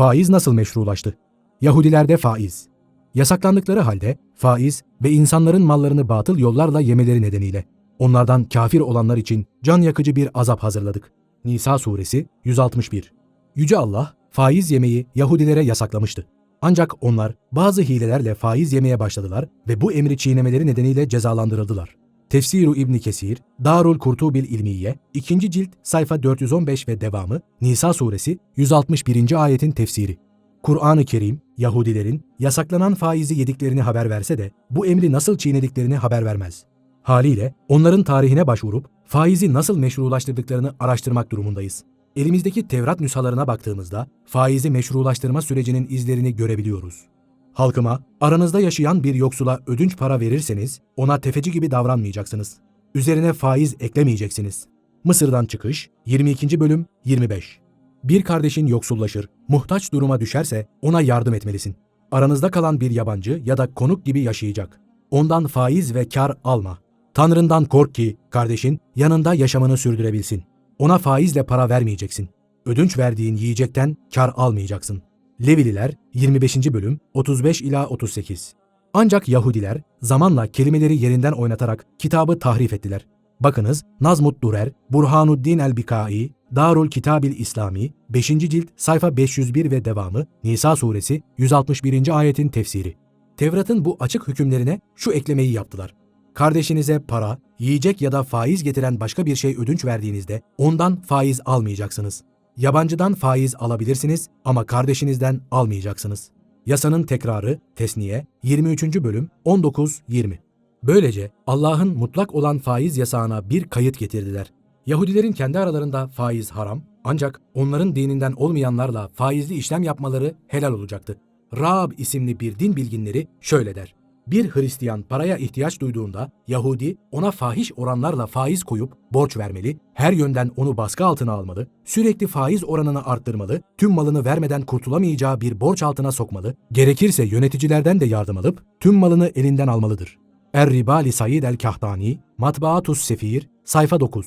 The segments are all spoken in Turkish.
Faiz nasıl meşrulaştı? Yahudilerde faiz. Yasaklandıkları halde faiz ve insanların mallarını batıl yollarla yemeleri nedeniyle onlardan kafir olanlar için can yakıcı bir azap hazırladık. Nisa suresi 161. Yüce Allah faiz yemeyi Yahudilere yasaklamıştı. Ancak onlar bazı hilelerle faiz yemeye başladılar ve bu emri çiğnemeleri nedeniyle cezalandırıldılar. Tefsiru İbni Kesir, Darul Kurtubil İlmiye, 2. cilt sayfa 415 ve devamı, Nisa suresi 161. ayetin tefsiri. Kur'an-ı Kerim, Yahudilerin yasaklanan faizi yediklerini haber verse de bu emri nasıl çiğnediklerini haber vermez. Haliyle onların tarihine başvurup faizi nasıl meşrulaştırdıklarını araştırmak durumundayız. Elimizdeki Tevrat nüshalarına baktığımızda faizi meşrulaştırma sürecinin izlerini görebiliyoruz. Halkıma, aranızda yaşayan bir yoksula ödünç para verirseniz ona tefeci gibi davranmayacaksınız. Üzerine faiz eklemeyeceksiniz. Mısır'dan çıkış 22. bölüm 25. Bir kardeşin yoksullaşır, muhtaç duruma düşerse ona yardım etmelisin. Aranızda kalan bir yabancı ya da konuk gibi yaşayacak. Ondan faiz ve kar alma. Tanrından kork ki kardeşin yanında yaşamını sürdürebilsin. Ona faizle para vermeyeceksin. Ödünç verdiğin yiyecekten kar almayacaksın. Levililer 25. bölüm 35 ila 38. Ancak Yahudiler zamanla kelimeleri yerinden oynatarak kitabı tahrif ettiler. Bakınız Nazmut Durer, Burhanuddin el-Bikai, Darul Kitabil İslami, 5. cilt sayfa 501 ve devamı, Nisa suresi 161. ayetin tefsiri. Tevrat'ın bu açık hükümlerine şu eklemeyi yaptılar. Kardeşinize para, yiyecek ya da faiz getiren başka bir şey ödünç verdiğinizde ondan faiz almayacaksınız. Yabancıdan faiz alabilirsiniz ama kardeşinizden almayacaksınız. Yasanın tekrarı, tesniye, 23. bölüm 19-20. Böylece Allah'ın mutlak olan faiz yasağına bir kayıt getirdiler. Yahudilerin kendi aralarında faiz haram ancak onların dininden olmayanlarla faizli işlem yapmaları helal olacaktı. Raab isimli bir din bilginleri şöyle der. Bir Hristiyan paraya ihtiyaç duyduğunda Yahudi ona fahiş oranlarla faiz koyup borç vermeli, her yönden onu baskı altına almalı, sürekli faiz oranını arttırmalı, tüm malını vermeden kurtulamayacağı bir borç altına sokmalı, gerekirse yöneticilerden de yardım alıp tüm malını elinden almalıdır. Er-Ribali Said el-Kahtani, Matbaatus Sefir, sayfa 9.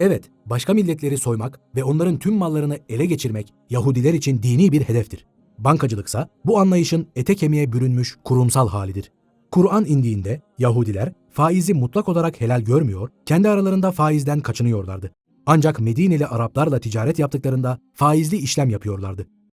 Evet, başka milletleri soymak ve onların tüm mallarını ele geçirmek Yahudiler için dini bir hedeftir. Bankacılıksa bu anlayışın ete kemiğe bürünmüş kurumsal halidir. Kur'an indiğinde Yahudiler faizi mutlak olarak helal görmüyor, kendi aralarında faizden kaçınıyorlardı. Ancak Medineli Araplarla ticaret yaptıklarında faizli işlem yapıyorlardı.